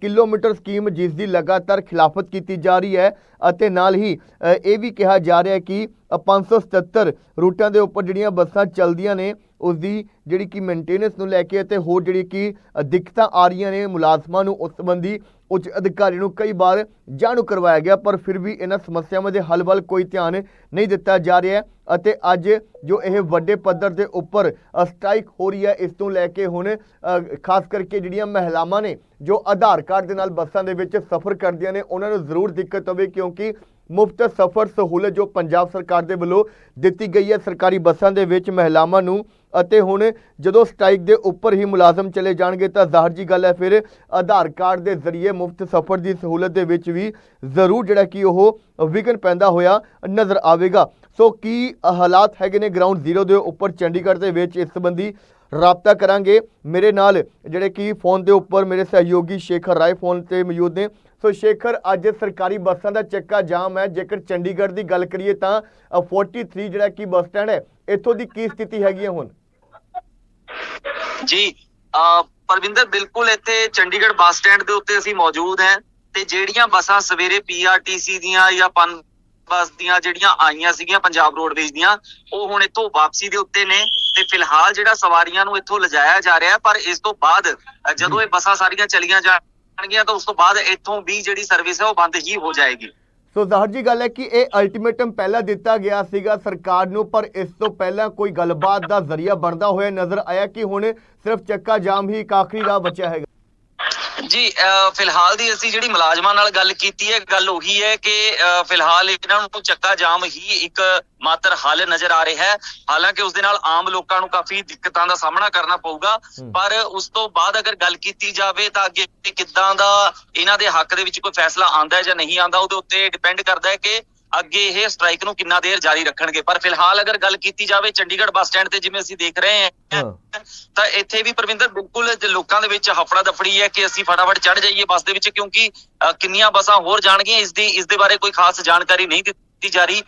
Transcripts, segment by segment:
Kilometre scheme ਜਿਸ ਦੀ ਲਗਾਤਾਰ ਖਿਲਾਫਤ ਕੀਤੀ ਜਾ ਰਹੀ ਹੈ ਅਤੇ ਨਾਲ ਹੀ ਇਹ ਵੀ ਕਿਹਾ ਜਾ ਰਿਹਾ ਹੈ ਕਿ ਅ, 577 ਰੂਟਾਂ ਦੇ ਉੱਪਰ ਜਿਹੜੀਆਂ ਬੱਸਾਂ ਚੱਲਦੀਆਂ ਨੇ ਉਸ ਦੀ ਜਿਹੜੀ ਕਿ ਮੇਨਟੇਨੈਂਸ ਨੂੰ ਲੈ ਕੇ ਅਤੇ ਹੋਰ ਜਿਹੜੀ ਕਿ ਦਿੱਕਤਾਂ ਆ ਰਹੀਆਂ ਨੇ ਮੁਲਾਜ਼ਮਾਂ ਨੂੰ ਉਸ ਸੰਬੰਧੀ ਉੱਚ ਅਧਿਕਾਰੀ ਨੂੰ ਕਈ ਵਾਰ ਜਾਣੂ ਕਰਵਾਇਆ ਗਿਆ ਪਰ ਫਿਰ ਵੀ ਇਹਨਾਂ ਸਮੱਸਿਆਵਾਂ ਦੇ ਹੱਲ ਵੱਲ ਕੋਈ ਧਿਆਨ ਨਹੀਂ ਦਿੱਤਾ ਜਾ ਰਿਹਾ ਅਤੇ ਅੱਜ ਜੋ ਇਹ ਵੱਡੇ ਪੱਧਰ ਦੇ ਉੱਪਰ ਅ, ਸਟ੍ਰਾਈਕ ਹੋ ਰਹੀ ਹੈ ਇਸ ਤੋਂ ਲੈ ਕੇ ਹੁਣ ਖਾਸ ਕਰਕੇ ਜਿਹੜੀਆਂ ਮਹਿਲਾਵਾਂ ਨੇ ਜੋ ਆਧਾਰ ਕਾਰਡ ਦੇ ਨਾਲ ਬੱਸਾਂ ਦੇ ਵਿੱਚ ਸਫ਼ਰ ਕਰਦੀਆਂ ਨੇ ਉਹਨਾਂ ਨੂੰ ਜ਼ਰੂਰ ਦਿੱਕਤ ਹੋਵੇ ਕਿਉਂਕਿ ਮੁਫਤ ਸਫ਼ਰ ਸਹੂਲਤ ਜੋ ਪੰਜਾਬ ਸਰਕਾਰ ਦੇ ਵੱਲੋਂ ਦਿੱਤੀ ਗਈ ਹੈ, ਸਰਕਾਰੀ ਬੱਸਾਂ ਦੇ ਵਿੱਚ ਮਹਿਲਾਵਾਂ ਨੂੰ ਅਤੇ ਹੁਣ ਜਦੋਂ ਸਟ੍ਰਾਈਕ ਦੇ ਉੱਪਰ ਹੀ ਮੁਲਾਜ਼ਮ ਚਲੇ ਜਾਣਗੇ ਤਾਂ ਜ਼ਾਹਰ ਜੀ ਗੱਲ ਹੈ, ਫਿਰ ਆਧਾਰ ਕਾਰਡ ਦੇ ਜ਼ਰੀਏ ਮੁਫਤ ਸਫ਼ਰ ਦੀ ਸਹੂਲਤ ਦੇ ਵਿੱਚ ਵੀ ਜ਼ਰੂਰ ਜਿਹੜਾ ਕਿ ਉਹ ਵਿਘਨ ਪੈਂਦਾ ਹੋਇਆ ਨਜ਼ਰ ਆਵੇਗਾ। ਸੋ ਕੀ ਹਾਲਾਤ ਹੈਗੇ ਨੇ ਗਰਾਊਂਡ ਜ਼ੀਰੋ ਦੇ ਉੱਪਰ ਚੰਡੀਗੜ੍ਹ ਦੇ ਵਿੱਚ ਇਸ ਸੰਬੰਧੀ ਰਾਬਤਾ ਕਰਾਂਗੇ। ਮੇਰੇ ਨਾਲ ਜਿਹੜੇ ਕਿ ਫੋਨ ਦੇ ਉੱਪਰ ਮੇਰੇ ਸਹਿਯੋਗੀ ਸ਼ੇਖਰ ਰਾਏ ਫੋਨ ਤੇ ਮੌਜੂਦ ਨੇ। ਸੋ ਸ਼ੇਖਰ, ਅੱਜ ਸਰਕਾਰੀ ਬੱਸਾਂ ਦਾ ਚੱਕਾ ਜਾਮ ਹੈ। ਜੇਕਰ ਚੰਡੀਗੜ੍ਹ ਦੀ ਗੱਲ ਕਰੀਏ ਤਾਂ 43 ਜਿਹੜਾ ਕਿ ਬੱਸ ਸਟੈਂਡ ਹੈ, ਇੱਥੋਂ ਦੀ ਕੀ ਸਥਿਤੀ ਹੈਗੀ ਹੈ ਹੁਣ? ਜੀ ਪਰਵਿੰਦਰ, ਬਿਲਕੁਲ ਇੱਥੇ ਚੰਡੀਗੜ੍ਹ ਬੱਸ ਸਟੈਂਡ ਦੇ ਉੱਤੇ ਅਸੀਂ ਮੌਜੂਦ ਹਾਂ ਤੇ ਜਿਹੜੀਆਂ ਬੱਸਾਂ ਸਵੇਰੇ ਪੀਆਰਟੀਸੀ ਦੀਆਂ ਜਾਂ ਪਨ ਬੱਸ ਦੀਆਂ ਜਿਹੜੀਆਂ ਆਈਆਂ ਸੀਗੀਆਂ, ਪੰਜਾਬ ਰੋਡਵੇਜ਼ ਦੀਆਂ, ਉਹ ਹੁਣ ਇੱਥੋਂ ਵਾਪਸੀ ਦੇ ਉੱਤੇ ਨੇ। ਤੇ ਫਿਲਹਾਲ ਜਿਹੜਾ ਸਵਾਰੀਆਂ ਨੂੰ ਇੱਥੋਂ ਲਿਜਾਇਆ ਜਾ ਰਿਹਾ ਪਰ ਇਸ ਤੋਂ ਬਾਅਦ ਜਦੋਂ ਇਹ ਬੱਸਾਂ ਸਾਰੀਆਂ ਚਲੀਆਂ ਜਾਣਗੀਆਂ, ਤਾਂ ਉਸ ਤੋਂ ਬਾਅਦ ਇੱਥੋਂ ਵੀ ਜਿਹੜੀ ਸਰਵਿਸ ਹੈ, ਉਹ ਬੰਦ ਹੀ ਹੋ ਜਾਏਗੀ। ਸੋ ਜ਼ਾਹਰ ਜੀ ਗੱਲ ਹੈ ਕਿ ਇਹ ਅਲਟੀਮੇਟਮ ਪਹਿਲਾਂ ਦਿੱਤਾ ਗਿਆ ਸੀਗਾ ਸਰਕਾਰ ਨੂੰ, ਪਰ ਇਸ ਤੋਂ ਪਹਿਲਾਂ ਕੋਈ ਗੱਲਬਾਤ ਦਾ ਜ਼ਰੀਆ ਬਣਦਾ ਹੋਇਆ ਨਜ਼ਰ ਆਇਆ ਕਿ ਹੁਣ ਸਿਰਫ ਚੱਕਾ ਜਾਮ ਹੀ ਇੱਕ ਆਖਰੀ ਰਾਹ ਬਚਿਆ ਹੈਗਾ। ਜੀ ਫਿਲਹਾਲ ਦੀ ਅਸੀਂ ਜਿਹੜੀ ਮੁਲਾਜ਼ਮਾਂ ਨਾਲ ਗੱਲ ਕੀਤੀ ਹੈ ਗੱਲ ਉਹੀ ਹੈ ਕਿ ਫਿਲਹਾਲ ਇਹਨਾਂ ਨੂੰ ਚੱਕਾ ਜਾਮ ਹੀ ਇੱਕ ਮਾਤਰ ਹੱਲ ਨਜ਼ਰ ਆ ਰਿਹਾ ਹੈ ਹਾਲਾਂਕਿ ਉਸ ਦੇ ਨਾਲ ਆਮ ਲੋਕਾਂ ਨੂੰ ਕਾਫੀ ਦਿੱਕਤਾਂ ਦਾ ਸਾਹਮਣਾ ਕਰਨਾ ਪਊਗਾ। ਪਰ ਉਸ ਤੋਂ ਬਾਅਦ ਅਗਰ ਗੱਲ ਕੀਤੀ ਜਾਵੇ ਤਾਂ ਅੱਗੇ ਕਿੱਦਾਂ ਦਾ ਇਹਨਾਂ ਦੇ ਹੱਕ ਦੇ ਵਿੱਚ ਕੋਈ ਫੈਸਲਾ ਆਂਦਾ ਹੈ ਜਾਂ ਨਹੀਂ ਆਂਦਾ ਉਹਦੇ ਉੱਤੇ ਡਿਪੈਂਡ ਕਰਦਾ ਹੈ ਕਿ ਅੱਗੇ ਇਹ ਸਟ੍ਰਾਈਕ ਨੂੰ ਕਿੰਨਾ ਦੇਰ ਜਾਰੀ ਰੱਖਣਗੇ? ਪਰ ਫਿਲਹਾਲ ਅਗਰ ਗੱਲ ਕੀਤੀ ਜਾਵੇ ਚੰਡੀਗੜ੍ਹ ਬੱਸ ਸਟੈਂਡ ਤੇ ਜਿਵੇਂ ਅਸੀਂ ਦੇਖ ਰਹੇ ਹਾਂ ਤਾਂ ਇੱਥੇ ਵੀ ਪ੍ਰਵਿੰਦਰ ਬਿਲਕੁਲ ਲੋਕਾਂ ਦੇ ਵਿੱਚ ਹਫੜਾ ਦਫੜੀ ਹੈ ਕਿ ਅਸੀਂ ਫਟਾਫਟ ਚੜ ਜਾਈਏ ਬੱਸ ਦੇ ਵਿੱਚ ਕਿਉਂਕਿ ਕਿੰਨੀਆਂ ਬੱਸਾਂ ਹੋਰ ਜਾਣਗੀਆਂ ਇਸ ਦੀ ਇਸ ਦੇ ਬਾਰੇ ਕੋਈ ਖਾਸ ਜਾਣਕਾਰੀ ਨਹੀਂ ਦਿੱਤੀ ਜਾ ਰਹੀ।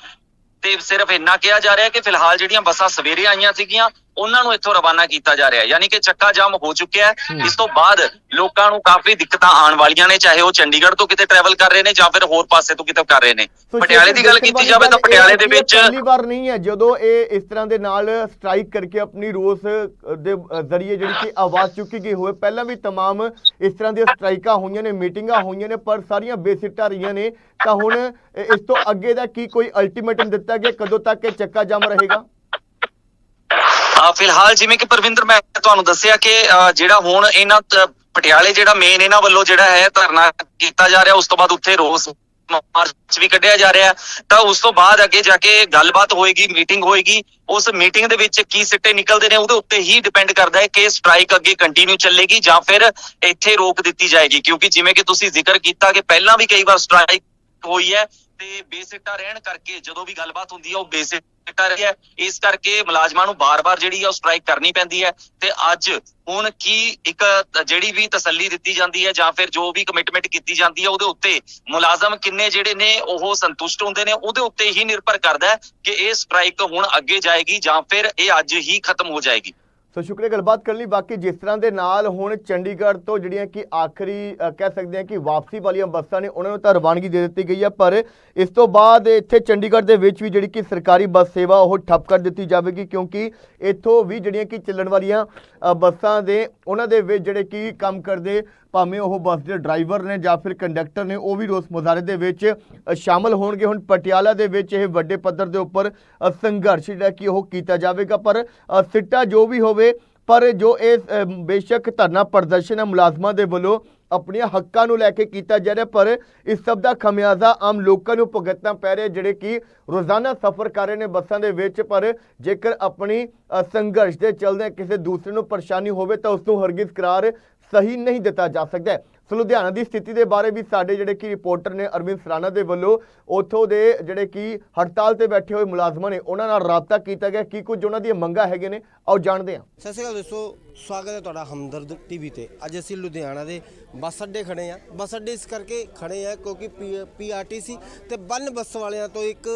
ਤੇ ਸਿਰਫ ਇੰਨਾ ਕਿਹਾ ਜਾ ਰਿਹਾ ਕਿ ਫਿਲਹਾਲ ਜਿਹੜੀਆਂ ਬੱਸਾਂ ਸਵੇਰੇ ਆਈਆਂ ਸੀਗੀਆਂ ਉਹਨਾਂ ਨੂੰ ਇੱਥੋਂ ਰਵਾਨਾ ਕੀਤਾ ਜਾ ਰਿਹਾ ਹੈ ਯਾਨੀ ਕਿ ਚੱਕਾ ਜਾਮ ਹੋ ਚੁੱਕਿਆ ਹਮ। ਹੈ ਇਸ ਤੋਂ ਬਾਅਦ ਲੋਕਾਂ ਨੂੰ ਕਾਫੀ ਦਿੱਕਤਾਂ ਆਉਣ ਵਾਲੀਆਂ ਨੇ ਚਾਹੇ ਉਹ ਚੰਡੀਗੜ੍ਹ ਤੋਂ ਕਿਤੇ ਟਰੈਵਲ ਕਰ ਰਹੇ ਨੇ ਜਾਂ ਫਿਰ ਹੋਰ ਪਾਸੇ ਤੋਂ ਕਿਤੇ ਕਰ ਰਹੇ ਨੇ ਸੋ ਪਟਿਆਲੇ ਦੀ ਗੱਲ ਦੇਖਣ ਕੀਤੀ ਵਾਲੀ ਜਾਵੇ ਤਾਂ ਗੱਲ ਇਹ ਪਟਿਆਲੇ ਹੈ ਦੇ ਕਿ ਇਹ ਵਿੱਚ ਪਹਿਲੀ ਵਾਰ ਨਹੀਂ ਹੈ ਜਦੋਂ ਇਹ ਇਸ ਤਰ੍ਹਾਂ ਦੇ ਨਾਲ ਸਟ੍ਰਾਈਕ ਕਰਕੇ ਆਪਣੀ ਰੋਸ ਅ, ਦੇ ਅ, ਜ਼ਰੀਏ ਜਿਹੜੀ ਕਿ ਆਵਾਜ਼ ਚੁੱਕੀ ਗਈ ਹੋਵੇ ਪਹਿਲਾਂ ਵੀ तमाम ਇਸ ਤਰ੍ਹਾਂ ਦੀਆਂ ਸਟ੍ਰਾਈਕਾਂ ਹੋਈਆਂ ਨੇ ਮੀਟਿੰਗਾਂ ਹੋਈਆਂ ਨੇ ਪਰ ਸਾਰੀਆਂ ਬੇਸਿੱਟਾ ਰਹੀਆਂ ਨੇ ਤਾਂ ਹੁਣ ਇ- ਇਸ ਤੋਂ ਅੱਗੇ ਦਾ ਕੀ ਕੋਈ ਅਲਟੀਮੇਟਮ ਦਿੱਤਾ ਗਿਆ ਕਦੋਂ ਤੱਕ ਇਹ ਚੱਕਾ ਜਾਮ ਰਹੇਗਾ ਆ ਫਿਲਹਾਲ ਜਿਵੇਂ ਕਿ ਪ੍ਰਵਿੰਦਰ, ਮੈਂ ਤੁਹਾਨੂੰ ਦੱਸਿਆ ਕਿ ਜਿਹੜਾ ਹੁਣ ਇਹਨਾਂ ਪਟਿਆਲੇ ਜਿਹੜਾ ਮੇਨ ਇਹਨਾਂ ਵੱਲੋਂ ਜਿਹੜਾ ਹੈ ਧਰਨਾ ਕੀਤਾ ਜਾ ਰਿਹਾ, ਉਸ ਤੋਂ ਬਾਅਦ ਉੱਥੇ ਰੋਸ ਮਾਰਚ ਵੀ ਕੱਢਿਆ ਜਾ ਰਿਹਾ। ਤਾਂ ਉਸ ਤੋਂ ਬਾਅਦ ਅੱਗੇ ਜਾ ਕੇ ਗੱਲਬਾਤ ਹੋਏਗੀ, ਮੀਟਿੰਗ ਹੋਏਗੀ। ਉਸ ਮੀਟਿੰਗ ਦੇ ਵਿੱਚ ਕੀ ਸਿੱਟੇ ਨਿਕਲਦੇ ਨੇ, ਉਹਦੇ ਉੱਤੇ ਹੀ ਡਿਪੈਂਡ ਕਰਦਾ ਹੈ ਕਿ ਸਟ੍ਰਾਈਕ ਅੱਗੇ ਕੰਟੀਨਿਊ ਚੱਲੇਗੀ ਜਾਂ ਫਿਰ ਇੱਥੇ ਰੋਕ ਦਿੱਤੀ ਜਾਏਗੀ। ਕਿਉਂਕਿ ਜਿਵੇਂ ਕਿ ਤੁਸੀਂ ਜ਼ਿਕਰ ਕੀਤਾ ਕਿ ਪਹਿਲਾਂ ਵੀ ਕਈ ਵਾਰ ਸਟ੍ਰਾਈਕ ਹੋਈ ਹੈ ਤੇ ਬੇਸਿੱਟਾ ਰਹਿਣ ਕਰਕੇ ਜਦੋਂ ਵੀ ਗੱਲਬਾਤ ਹੁੰਦੀ ਹੈ ਉਹ ਬੇਸਿੱਟਾ ਰਹੀ ਹੈ ਇਸ ਕਰਕੇ ਮੁਲਾਜ਼ਮਾਂ ਨੂੰ ਬਾਰ-ਬਾਰ ਜਿਹੜੀ ਹੈ ਉਹ ਸਟ੍ਰਾਈਕ ਕਰਨੀ ਪੈਂਦੀ ਹੈ ਤੇ ਅੱਜ ਹੁਣ ਕੀ ਇੱਕ ਜਿਹੜੀ ਵੀ ਤਸੱਲੀ ਦਿੱਤੀ ਜਾਂਦੀ ਹੈ ਜਾਂ ਫਿਰ ਜੋ ਵੀ ਕਮਿਟਮੈਂਟ ਕੀਤੀ ਜਾਂਦੀ ਹੈ ਉਹਦੇ ਉੱਤੇ ਮੁਲਾਜ਼ਮ ਕਿੰਨੇ ਜਿਹੜੇ ਨੇ, ਉਹ ਸੰਤੁਸ਼ਟ ਹੁੰਦੇ ਨੇ, ਉਹਦੇ ਉੱਤੇ ਹੀ ਨਿਰਭਰ ਕਰਦਾ ਹੈ ਕਿ ਇਹ ਸਟ੍ਰਾਈਕ ਹੁਣ ਅੱਗੇ ਜਾਏਗੀ ਜਾਂ ਫਿਰ ਇਹ ਅੱਜ ਹੀ ਖਤਮ ਹੋ ਜਾਏਗੀ। ਸੋ ਸ਼ੁਕਰੀਆ, ਗੱਲਬਾਤ ਕਰਨ ਲਈ। ਬਾਕੀ ਜਿਸ ਤਰ੍ਹਾਂ ਦੇ ਨਾਲ ਹੁਣ ਚੰਡੀਗੜ੍ਹ ਤੋਂ ਜਿਹੜੀਆਂ ਕਿ ਆਖਰੀ ਕਹਿ ਸਕਦੇ ਹਾਂ ਕਿ ਵਾਪਸੀ ਵਾਲੀਆਂ ਬੱਸਾਂ ਨੇ, ਉਹਨਾਂ ਨੂੰ ਤਾਂ ਰਵਾਨਗੀ ਦੇ ਦਿੱਤੀ ਗਈ ਹੈ ਪਰ ਇਸ ਤੋਂ ਬਾਅਦ ਇੱਥੇ ਚੰਡੀਗੜ੍ਹ ਦੇ ਵਿੱਚ ਵੀ ਜਿਹੜੀ ਕਿ ਸਰਕਾਰੀ ਬੱਸ ਸੇਵਾ ਉਹ ਠੱਪ ਕਰ ਦਿੱਤੀ ਜਾਵੇਗੀ, ਕਿਉਂਕਿ ਇੱਥੋਂ ਵੀ ਜਿਹੜੀਆਂ ਕਿ ਚੱਲਣ ਵਾਲੀਆਂ ਬੱਸਾਂ ਦੇ ਉਹਨਾਂ ਦੇ ਵਿੱਚ ਜਿਹੜੇ ਕਿ ਕੰਮ ਕਰਦੇ ਭਾਵੇਂ ਉਹ ਬੱਸ ਦੇ ਡਰਾਈਵਰ ਨੇ ਜਾਂ ਫਿਰ ਕੰਡਕਟਰ ਨੇ ਉਹ ਵੀ ਰੋਸ ਮੁਜ਼ਾਹਰੇ ਦੇ ਵਿੱਚ ਅ, ਸ਼ਾਮਲ ਹੋਣਗੇ। ਹੁਣ ਪਟਿਆਲਾ ਦੇ ਵਿੱਚ ਇਹ ਵੱਡੇ ਪੱਧਰ ਦੇ ਉੱਪਰ ਸੰਘਰਸ਼ ਜਿਹੜਾ ਕਿ ਉਹ ਕੀਤਾ ਜਾਵੇਗਾ। ਪਰ ਅ, ਸਿੱਟਾ ਜੋ ਵੀ ਹੋਵੇ ਪਰ ਜੋ ਇਹ ਬੇਸ਼ੱਕ ਧਰਨਾ ਪ੍ਰਦਰਸ਼ਨ ਹੈ ਮੁਲਾਜ਼ਮਾਂ ਦੇ ਵੱਲੋਂ ਆਪਣੀਆਂ ਹੱਕਾਂ ਨੂੰ ਲੈ ਕੇ ਕੀਤਾ ਜਾ ਰਿਹਾ, ਪਰ ਇਸ ਸਭ ਦਾ ਖਮਿਆਜ਼ਾ ਆਮ ਲੋਕਾਂ ਨੂੰ ਭੁਗਤਣਾ ਪੈ ਰਿਹਾ, ਜਿਹੜੇ ਕਿ ਰੋਜ਼ਾਨਾ ਸਫ਼ਰ ਕਰ ਰਹੇ ਨੇ ਬੱਸਾਂ ਦੇ ਵਿੱਚ, ਪਰ ਜੇਕਰ ਆਪਣੀ ਸੰਘਰਸ਼ ਦੇ ਚੱਲਦੇ ਕਿਸੇ ਦੂਸਰੇ ਨੂੰ ਪਰੇਸ਼ਾਨੀ ਹੋਵੇ ਤਾਂ ਉਸ ਨੂੰ ਹਰਗਿਜ਼ ਕਰਾਰ ਸਹੀ ਨਹੀਂ ਦਿੱਤਾ ਜਾ ਸਕਦਾ ਸੋ ਲੁਧਿਆਣਾ ਦੀ ਸਥਿਤੀ ਦੇ ਬਾਰੇ ਵੀ ਸਾਡੇ ਜਿਹੜੇ ਕਿ ਰਿਪੋਰਟਰ ਨੇ ਅਰਵਿੰਦ ਸਰਾਣਾ ਦੇ ਵੱਲੋਂ ਉੱਥੋਂ ਦੇ ਜਿਹੜੇ ਕਿ ਹੜਤਾਲ ਤੇ ਬੈਠੇ ਹੋਏ ਮੁਲਾਜ਼ਮਾਂ ਨੇ ਉਹਨਾਂ ਨਾਲ ਰਾਬਤਾ ਕੀਤਾ ਗਿਆ। ਕੀ ਕੁਝ ਉਹਨਾਂ ਦੀਆਂ ਮੰਗਾਂ ਹੈਗੇ ਨੇ? ਆਓ ਜਾਣਦੇ ਹਾਂ। ਸਤਿ ਸ਼੍ਰੀ ਅਕਾਲ ਦੋਸਤੋ, ਸਵਾਗਤ ਹੈ ਤੁਹਾਡਾ ਹਮਦਰਦ ਟੀਵੀ ਤੇ। ਅੱਜ ਅਸੀਂ ਲੁਧਿਆਣਾ ਦੇ ਬੱਸ ਅੱਡੇ ਖੜੇ ਆ ਬੱਸ ਅੱਡੇ ਇਸ ਕਰਕੇ ਖੜੇ ਆ ਕਿਉਂਕਿ ਪੀਆਰਟੀਸੀ ਤੇ ਬੰਨ ਬੱਸ ਵਾਲਿਆਂ ਤੋਂ ਇੱਕ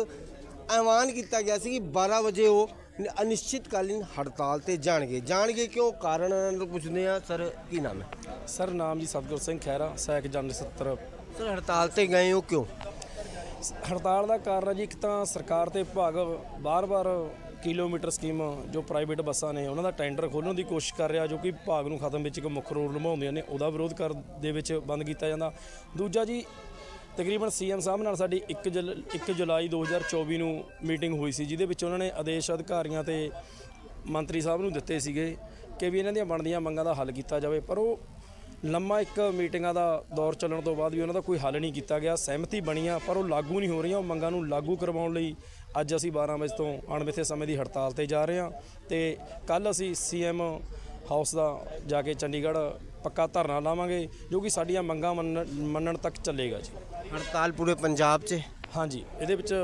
ਐਵਾਨ ਕੀਤਾ ਗਿਆ ਸੀ ਕਿ 12 ਵਜੇ ਉਹ ਅਨਿਸ਼ਚਿਤਕਾਲੀਨ ਹੜਤਾਲ ਤੇ ਜਾਣਗੇ। ਜਾਣਗੇ ਕਿਉਂ? ਕਾਰਨ ਨੂੰ ਪੁੱਛਦੇ ਆ ਸਰ ਕੀ ਨਾਮ ਹੈ? ਸਰ ਨਾਮ ਜੀ ਸਤਗੁਰ ਸਿੰਘ ਖਹਿਰਾ ਸੈਕ ਜਨ 70 ਸਰ ਹੜਤਾਲ ਤੇ ਗਏ ਹੋ ਕਿਉਂ? ਹੜਤਾਲ ਦਾ ਕਾਰਨ ਹੈ ਜੀ ਇੱਕ ਤਾਂ ਸਰਕਾਰ ਤੇ ਵਿਭਾਗ ਬਾਰ-ਬਾਰ ਕਿਲੋਮੀਟਰ ਸਕੀਮ ਜੋ ਪ੍ਰਾਈਵੇਟ ਬੱਸਾਂ ਨੇ ਉਹਨਾਂ ਦਾ ਟੈਂਡਰ ਖੋਲ੍ਹਣ ਦੀ ਕੋਸ਼ਿਸ਼ ਕਰ ਰਿਹਾ ਜੋ ਕਿ ਵਿਭਾਗ ਨੂੰ ਖਤਮ ਵਿੱਚ ਇੱਕ ਮੁੱਖ ਰੋਲ ਨਿਭਾਉਂਦੀਆਂ ਨੇ ਉਹਦਾ ਵਿਰੋਧ ਕਰ ਦੇ ਵਿੱਚ ਬੰਦ ਕੀਤਾ ਜਾਂਦਾ। ਦੂਜਾ ਜੀ ਤਕਰੀਬਨ ਸੀਐਮ ਸਾਹਿਬ ਨਾਲ ਸਾਡੀ 1 ਜੁਲ 1 ਜੁਲਾਈ 2024 ਨੂੰ ਮੀਟਿੰਗ ਹੋਈ ਸੀ, ਜਿਹਦੇ ਵਿੱਚ ਉਹਨਾਂ ਨੇ ਆਦੇਸ਼ ਅਧਿਕਾਰੀਆਂ ਤੇ ਮੰਤਰੀ ਸਾਹਿਬ ਨੂੰ ਦਿੱਤੇ ਸੀਗੇ ਕਿ ਵੀ ਇਹਨਾਂ ਦੀਆਂ ਬਣਦੀਆਂ ਮੰਗਾਂ ਦਾ ਹੱਲ ਕੀਤਾ ਜਾਵੇ, ਪਰ ਉਹ ਲੰਮਾ ਇੱਕ ਮੀਟਿੰਗਾਂ ਦਾ ਦੌਰ ਚੱਲਣ ਤੋਂ ਬਾਅਦ ਵੀ ਉਹਨਾਂ ਦਾ ਕੋਈ ਹੱਲ ਨਹੀਂ ਕੀਤਾ ਗਿਆ, ਸਹਿਮਤੀ ਬਣੀਆਂ, ਪਰ ਉਹ ਲਾਗੂ ਨਹੀਂ ਹੋ ਰਹੀਆਂ। ਉਹ ਮੰਗਾਂ ਨੂੰ ਲਾਗੂ ਕਰਵਾਉਣ ਲਈ ਅੱਜ ਅਸੀਂ 12 ਵਜੇ ਤੋਂ ਅਣਮਿੱਥੇ ਸਮੇਂ ਦੀ ਹੜਤਾਲ ਤੇ ਜਾ ਰਹੇ ਹਾਂ ਤੇ ਕੱਲ ਅਸੀਂ ਸੀਐਮ ਹਾਊਸ ਦਾ ਜਾ ਕੇ ਚੰਡੀਗੜ੍ਹ ਪੱਕਾ ਧਰਨਾ ਲਾਵਾਂਗੇ ਜੋ ਕਿ ਸਾਡੀਆਂ ਮੰਗਾਂ ਮੰਨਣ ਤੱਕ ਚੱਲੇਗਾ ਜੀ। ਹੜਤਾਲ ਪੂਰੇ ਪੰਜਾਬ 'ਚ? ਹਾਂਜੀ ਇਹਦੇ ਵਿੱਚ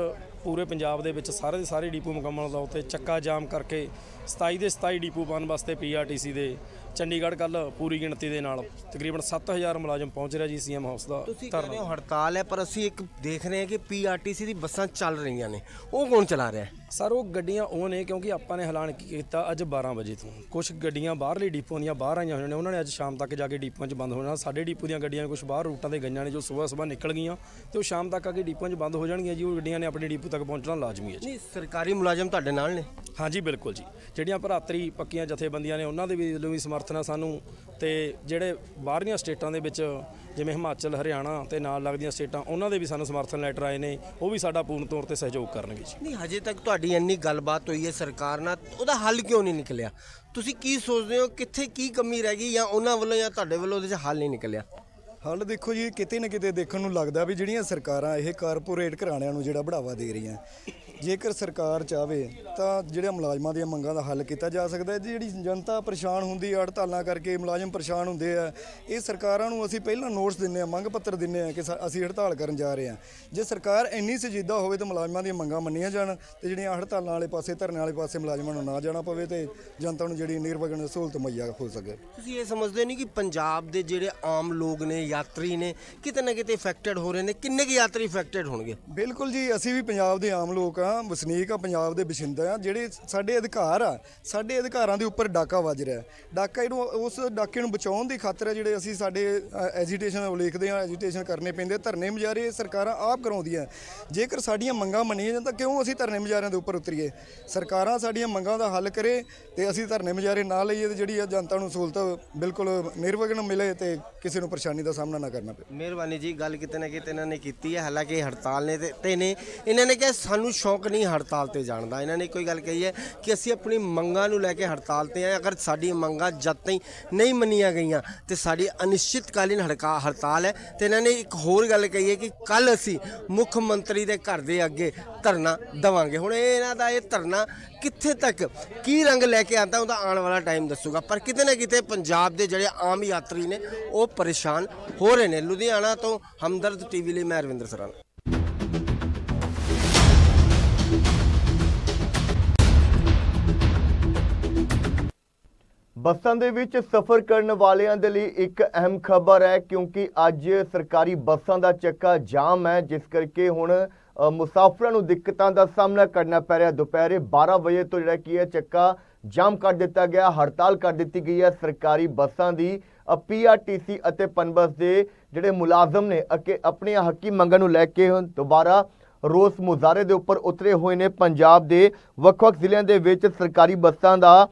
ਪੂਰੇ ਪੰਜਾਬ ਦੇ ਵਿੱਚ ਸਾਰੇ ਦੇ ਸਾਰੇ ਡਿਪੂ ਮੁਕੰਮਲ ਤੌਰ ਤੇ ਚੱਕਾ ਜਾਮ ਕਰਕੇ 27 ਦੇ 27 ਡਿਪੂ ਬਣਨ ਵਾਸਤੇ ਪੀਆਰਟੀਸੀ ਦੇ ਚੰਡੀਗੜ੍ਹ ਕੱਲ ਪੂਰੀ ਗਿਣਤੀ ਦੇ ਨਾਲ ਤਕਰੀਬਨ 7000 ਮੁਲਾਜ਼ਮ ਪਹੁੰਚ ਰਿਹਾ ਜੀ ਸੀਐਮ ਹਾਊਸ ਦਾ ਤੁਸੀਂ ਕਹਿ ਰਹੇ ਹੋ ਹੜਤਾਲ ਹੈ ਪਰ ਅਸੀਂ ਇੱਕ ਦੇਖ ਰਹੇ ਹਾਂ ਕਿ ਪੀਆਰਟੀਸੀ ਦੀ ਬੱਸਾਂ ਚੱਲ ਰਹੀਆਂ ਨੇ। ਉਹ ਕੌਣ ਚਲਾ ਰਿਹਾ ਹੈ? ਸਰ ਉਹ ਗੱਡੀਆਂ ਉਹ ਨੇ ਕਿਉਂਕਿ ਆਪਾਂ ਨੇ ਐਲਾਨ ਕੀਤਾ ਅੱਜ 12 ਵਜੇ ਤੋਂ। ਕੁਝ ਗੱਡੀਆਂ ਬਾਹਰਲੇ ਡਿਪੂਆਂ ਦੀਆਂ ਬਾਹਰ ਆਈਆਂ ਹੋਈਆਂ ਨੇ। ਉਹਨਾਂ ਨੇ ਅੱਜ ਸ਼ਾਮ ਤੱਕ ਜਾ ਕੇ ਡਿਪੂਆਂ 'ਚ ਬੰਦ ਹੋ ਜਾਣਾ ਸਾਡੇ ਡਿਪੂ ਦੀਆਂ ਗੱਡੀਆਂ ਕੁਝ ਬਾਹਰ ਰੂਟਾਂ ਤੇ ਗਈਆਂ ਨੇ ਜੋ ਸਵੇਰ ਸਵੇਰ ਨਿਕਲ ਗਈਆਂ ਤੇ ਉਹ ਸ਼ਾਮ ਤੱਕ ਆ ਕੇ ਡਿਪੂਆਂ 'ਚ ਬੰਦ ਹੋ ਜਾਣਗੀਆਂ ਜੀ। ਉਹ ਗੱਡੀਆਂ ਨੇ ਆਪਣੇ ਡਿਪੂ ਤੱਕ ਪਹੁੰਚਣਾ ਲਾਜ਼ਮੀ ਹੈ ਜੀ। ਨਹੀਂ ਸਰਕਾਰੀ ਮੁਲਾਜ਼ਮ ਤੁਹਾਡੇ ਨਾਲ ਨੇ। ਹਾਂਜੀ ਬਿਲਕੁਲ ਜੀ। ਜਿਹੜੀਆਂ ਭਰਾਤਰੀ ਪੱਕੀਆਂ ਜਥੇਬੰਦੀਆਂ ਨੇ ਉਹਨਾਂ ਦੇ ਵੀ ਵੱਲੋਂ ਵੀ ਸਮਰਥਨ ਆ ਸਾਨੂੰ। ਤੇ ਜਿਹੜੇ ਬਾਹਰਲੀਆਂ ਸਟੇਟਾਂ ਦੇ ਵਿੱਚ ਜਿਵੇਂ ਹਿਮਾਚਲ ਹਰਿਆਣਾ ਤੇ ਨਾਲ ਲੱਗਦੀਆਂ ਸਟੇਟਾਂ ਉਹਨਾਂ ਦੇ ਵੀ ਸਾਨੂੰ ਸਮਰਥਨ ਲੈਟਰ ਆਏ ਨੇ। ਉਹ ਵੀ ਸਾਡਾ ਪੂਰਨ ਤੌਰ ਤੇ ਸਹਿਯੋਗ ਕਰਨਗੇ ਜੀ। ਨਹੀਂ ਹਜੇ ਤੱਕ ਤੁਹਾਡੀ ਇੰਨੀ ਗੱਲਬਾਤ ਹੋਈ ਹੈ ਸਰਕਾਰ ਨਾਲ ਉਹਦਾ ਹੱਲ ਕਿਉਂ ਨਹੀਂ ਨਿਕਲਿਆ? ਤੁਸੀਂ ਕੀ ਸੋਚਦੇ ਹੋ ਕਿੱਥੇ ਕੀ ਕਮੀ ਰਹਿ ਗਈ ਜਾਂ ਉਹਨਾਂ ਵੱਲੋਂ ਜਾਂ ਤੁਹਾਡੇ ਵੱਲੋਂ ਉਹਦੇ 'ਚ ਹੱਲ ਨਹੀਂ ਨਿਕਲਿਆ? ਹੱਲ ਦੇਖੋ ਜੀ ਕਿਤੇ ਨਾ ਕਿਤੇ ਦੇਖਣ ਨੂੰ ਲੱਗਦਾ ਵੀ ਜਿਹੜੀਆਂ ਸਰਕਾਰਾਂ ਇਹ ਕਾਰਪੋਰੇਟ ਘਰਾਣਿਆਂ ਨੂੰ ਜਿਹੜਾ ਬੜਾਵਾ ਦੇ ਰਹੀਆਂ ਜੇਕਰ ਸਰਕਾਰ ਚਾਵੇ ਤਾਂ ਜਿਹੜੇ ਮੁਲਾਜ਼ਮਾਂ ਦੀਆਂ ਮੰਗਾਂ ਦਾ ਹੱਲ ਕੀਤਾ ਜਾ ਸਕਦਾ ਹੈ। ਜਿਹੜੀ ਜਨਤਾ ਪਰੇਸ਼ਾਨ ਹੁੰਦੀ ਹੈ ਹੜਤਾਲਾਂ ਕਰਕੇ ਮੁਲਾਜ਼ਮ ਪਰੇਸ਼ਾਨ ਹੁੰਦੇ ਆ ਇਹ ਸਰਕਾਰਾਂ ਨੂੰ ਅਸੀਂ ਪਹਿਲਾਂ ਨੋਟਿਸ ਦਿੰਨੇ ਆ ਮੰਗ ਪੱਤਰ ਦਿੰਨੇ ਆ ਕਿ ਅਸੀਂ ਹੜਤਾਲ ਕਰਨ ਜਾ ਰਹੇ ਹਾਂ। ਜੇ ਸਰਕਾਰ ਇੰਨੀ ਸੰਜੀਦਾ ਹੋਵੇ ਤਾਂ ਮੁਲਾਜ਼ਮਾਂ ਦੀਆਂ ਮੰਗਾਂ ਮੰਨੀਆਂ ਜਾਣ ਤੇ ਜਿਹੜੀਆਂ ਹੜਤਾਲਾਂ ਵਾਲੇ ਪਾਸੇ ਧਰਨੇ ਵਾਲੇ ਪਾਸੇ ਮੁਲਾਜ਼ਮਾਂ ਨੂੰ ਨਾ ਜਾਣਾ ਪਵੇ ਤੇ ਜਨਤਾ ਨੂੰ ਜਿਹੜੀ ਨਿਰਵਗਨ ਸਹੂਲਤ ਮੁਹੱਈਆ ਹੋ ਸਕੇ। ਤੁਸੀਂ ਇਹ ਸਮਝਦੇ ਨਹੀਂ ਕਿ ਪੰਜਾਬ ਦੇ ਜਿਹੜੇ ਆਮ ਲੋਕ ਨੇ ਯਾਤਰੀ ਨੇ ਕਿਤੇ ਨਾ ਕਿਤੇ ਇਫੈਕਟਡ ਹੋ ਰਹੇ ਨੇ? ਕਿੰਨੇ ਕੁ ਯਾਤਰੀ ਇਫੈਕਟਡ ਹੋਣਗੇ? ਬਿਲਕੁਲ ਜੀ ਅਸੀਂ ਵੀ ਪੰਜਾਬ ਦੇ ਆਮ ਲੋਕ ਆ ਵਸਨੀਕ ਆ ਪੰਜਾਬ ਦੇ ਵਸਿੰਦੇ ਆ, ਜਿਹੜੇ ਸਾਡੇ ਅਧਿਕਾਰ ਆ, ਸਾਡੇ ਅਧਿਕਾਰਾਂ ਦੇ ਉੱਪਰ ਡਾਕਾ ਵੱਜ ਰਿਹਾ ਡਾਕਾ ਇਹਨੂੰ, ਉਸ ਡਾਕੇ ਨੂੰ ਬਚਾਉਣ ਦੀ ਖਾਤਰ ਹੈ ਜਿਹੜੇ ਅਸੀਂ ਸਾਡੇ ਐਜੀਟੇਸ਼ਨ ਲਿਖਦੇ ਆ ਐਜੀਟੇਸ਼ਨ ਕਰਨੇ ਪੈਂਦੇ ਧਰਨੇ ਮੁਜ਼ਾਹਰੇ ਸਰਕਾਰਾਂ ਆਪ ਕਰਾਉਂਦੀਆਂ। ਜੇਕਰ ਸਾਡੀਆਂ ਮੰਗਾਂ ਮੰਨੀਆਂ ਜਾਂ ਤਾਂ ਕਿਉਂ ਅਸੀਂ ਧਰਨੇ ਮੁਜ਼ਾਹਰਿਆਂ ਦੇ ਉੱਪਰ ਉਤਰੀਏ? ਸਰਕਾਰਾਂ ਸਾਡੀਆਂ ਮੰਗਾਂ ਦਾ ਹੱਲ ਕਰੇ ਤੇ ਅਸੀਂ ਧਰਨੇ ਮੁਜ਼ਾਹਰੇ ਨਾ ਲਈਏ ਤੇ ਜਿਹੜੀ ਆ ਜਨਤਾ ਨੂੰ ਸਹੂਲਤ ਬਿਲਕੁਲ ਨਿਰਵਿਘਨ ਮਿਲੇ ਤੇ ਕਿਸੇ ਨੂੰ ਪਰੇਸ਼ਾਨੀ ਦਾ ਸਾਹਮਣਾ ਨਾ ਕਰਨਾ ਪਵੇ। ਮਿਹਰਬਾਨੀ ਜੀ, ਗੱਲ ਕਿਤੇ ਨਾ ਕਿਤੇ ਇਹਨਾਂ ਨੇ ਕੀਤੀ ਹੈ, ਹਾਲਾਂਕਿ ਹੜਤਾਲ ਨੇ ਤੇ- ਨੇ ਇਹਨਾਂ ਨੇ ਕਿਹਾ ਸਾਨੂੰ ਸ਼ੌਕ ਨਹੀਂ ਹੜਤਾਲ ਤੇ ਜਾਣ ਦਾ ਇਹਨਾਂ ਨੇ ਕੋਈ ਗੱਲ ਕਹੀ ਹੈ ਕਿ ਅਸੀਂ ਆਪਣੀ ਮੰਗਾਂ ਨੂੰ ਲੈ ਕੇ ਹੜਤਾਲ ਤੇ ਆਏ ਅਗਰ ਸਾਡੀ ਮੰਗਾਂ ਜਦ ਤਾਈਂ ਨਹੀਂ ਮੰਨੀਆਂ ਗਈਆਂ ਤੇ ਸਾਡੀ ਅਨਿਸ਼ਚਿਤਕਾਲੀਨ ਹੜਕਾ ਹੜਤਾਲ ਹੈ ਤੇ ਇਹਨਾਂ ਨੇ ਇੱਕ ਹੋਰ ਗੱਲ ਕਹੀ ਹੈ ਕਿ ਕੱਲ ਅਸੀਂ ਮੁੱਖ ਮੰਤਰੀ ਦੇ ਘਰ ਦੇ ਅੱਗੇ ਧਰਨਾ ਦਵਾਂਗੇ। ਹੁਣ ਇਹ ਇਹਨਾਂ ਦਾ ਇਹ ਧਰਨਾ ਕਿੱਥੇ ਤੱਕ, ਕੀ ਰੰਗ ਲੈ ਕੇ ਆਉਂਦਾ ਉਹਦਾ ਆਉਣ ਵਾਲਾ ਟਾਈਮ ਦੱਸੂਗਾ। ਪਰ ਕਿਤੇ ਨਾ ਕਿਤੇ ਪੰਜਾਬ ਦੇ ਜਿਹੜੇ ਆਮ ਯਾਤਰੀ ਨੇ, ਉਹ ਪਰੇਸ਼ਾਨ ਹੋ ਰਹੇ ਨੇ। ਲੁਧਿਆਣਾ ਤੋਂ ਹਮਦਰਦ ਟੀਵੀ ਲਈ ਮੈਂ ਰਵਿੰਦਰ ਸਰਾਣਾ। ਬੱਸਾਂ ਦੇ ਵਿੱਚ ਸਫ਼ਰ ਕਰਨ ਵਾਲਿਆਂ ਦੇ ਲਈ ਇੱਕ ਅਹਿਮ ਖਬਰ ਹੈ ਕਿਉਂਕਿ ਅੱਜ ਸਰਕਾਰੀ ਬੱਸਾਂ ਦਾ ਚੱਕਾ ਜਾਮ ਹੈ, ਜਿਸ ਕਰਕੇ ਹੁਣ ਮੁਸਾਫਰਾਂ ਨੂੰ ਦਿੱਕਤਾਂ ਦਾ ਸਾਹਮਣਾ ਕਰਨਾ ਪੈ ਰਿਹਾ। ਦੁਪਹਿਰੇ 12 ਵਜੇ ਤੋਂ ਜਿਹੜਾ ਕੀ ਹੈ, ਚੱਕਾ ਜਾਮ ਕਰ ਦਿੱਤਾ ਗਿਆ, ਹੜਤਾਲ ਕਰ ਦਿੱਤੀ ਗਈ ਹੈ। ਸਰਕਾਰੀ ਬੱਸਾਂ ਦੀ ਪੀਆਰਟੀਸੀ ਅਤੇ ਪਨਬਸ ਦੇ ਜਿਹੜੇ ਮੁਲਾਜ਼ਮ ਨੇ, ਅਕੇ, ਆਪਣੀਆਂ ਹੱਕੀ ਮੰਗਾਂ ਨੂੰ ਲੈ ਕੇ ਹੁਣ ਦੁਬਾਰਾ ਰੋਸ ਮੁਜ਼ਾਹਰੇ ਦੇ ਉੱਪਰ ਉਤਰੇ ਹੋਏ ਨੇ। ਪੰਜਾਬ ਦੇ ਵੱਖ-ਵੱਖ ਜ਼ਿਲ੍ਹਿਆਂ ਦੇ ਵਿੱਚ ਸਰਕਾਰੀ ਬੱਸਾਂ ਦਾ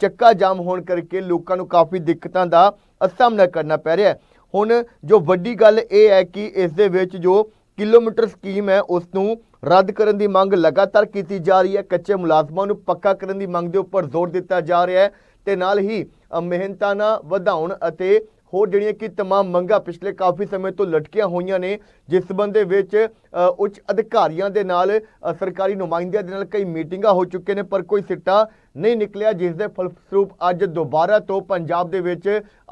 ਚੱਕਾ ਜਾਮ ਹੋਣ ਕਰਕੇ ਲੋਕਾਂ ਨੂੰ ਕਾਫੀ ਦਿੱਕਤਾਂ ਦਾ ਸਾਹਮਣਾ ਕਰਨਾ ਪੈ ਰਿਹਾ ਹੁਣ ਜੋ ਵੱਡੀ ਗੱਲ ਇਹ ਹੈ ਕਿ ਇਸ ਦੇ ਵਿੱਚ ਜੋ ਕਿਲੋਮੀਟਰ ਸਕੀਮ ਹੈ, ਉਸ ਨੂੰ ਰੱਦ ਕਰਨ ਦੀ ਮੰਗ ਲਗਾਤਾਰ ਕੀਤੀ ਜਾ ਰਹੀ ਹੈ। ਕੱਚੇ ਮੁਲਾਜ਼ਮਾਂ ਨੂੰ ਪੱਕਾ ਕਰਨ ਦੀ ਮੰਗ ਦੇ ਉੱਪਰ ਜ਼ੋਰ ਦਿੱਤਾ ਜਾ ਰਿਹਾ ਹੈ ਤੇ ਨਾਲ ਹੀ ਮਿਹਨਤਾਂ ਮਿਹਨਤਾਨਾ ਵਧਾਉਣ ਅਤੇ ਹੋਰ ਜਿਹੜੀਆਂ ਕਿ तमाम ਮੰਗਾਂ ਪਿਛਲੇ ਕਾਫੀ ਸਮੇਂ ਤੋਂ ਲਟਕੀਆਂ ਹੋਈਆਂ ਨੇ ਜਿਸ ਸਬੰਧ ਦੇ ਵਿੱਚ ਅ, ਉੱਚ ਅਧਿਕਾਰੀਆਂ ਦੇ ਨਾਲ ਅ, ਸਰਕਾਰੀ ਨੁਮਾਇੰਦਿਆਂ ਦੇ ਨਾਲ ਕਈ ਮੀਟਿੰਗਾਂ ਹੋ ਚੁੱਕੀਆਂ ਨੇ ਪਰ ਕੋਈ ਸਿੱਟਾ ਨਹੀਂ ਨਿਕਲਿਆ ਜਿਸ ਦੇ ਫਲਸਰੂਪ ਅੱਜ ਦੁਬਾਰਾ ਤੋਂ ਪੰਜਾਬ ਦੇ ਵਿੱਚ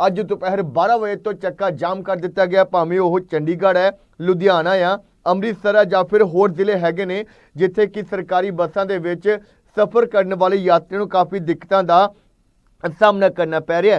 ਅੱਜ ਦੁਪਹਿਰ 12 ਵਜੇ ਤੋਂ ਚੱਕਾ ਜਾਮ ਕਰ ਦਿੱਤਾ ਗਿਆ ਭਾਵੇਂ ਉਹ ਚੰਡੀਗੜ੍ਹ ਹੈ ਲੁਧਿਆਣਾ ਆ ਅੰਮ੍ਰਿਤਸਰ ਆ ਜਾਂ ਫਿਰ ਹੋਰ ਜ਼ਿਲ੍ਹੇ ਹੈਗੇ ਨੇ ਜਿੱਥੇ ਕਿ ਸਰਕਾਰੀ ਬੱਸਾਂ ਦੇ ਵਿੱਚ ਸਫ਼ਰ ਕਰਨ ਵਾਲੇ ਯਾਤਰੀਆਂ ਨੂੰ ਕਾਫੀ ਦਿੱਕਤਾਂ ਦਾ ਸਾਹਮਣਾ ਕਰਨਾ ਪੈ ਰਿਹਾ ਹੈ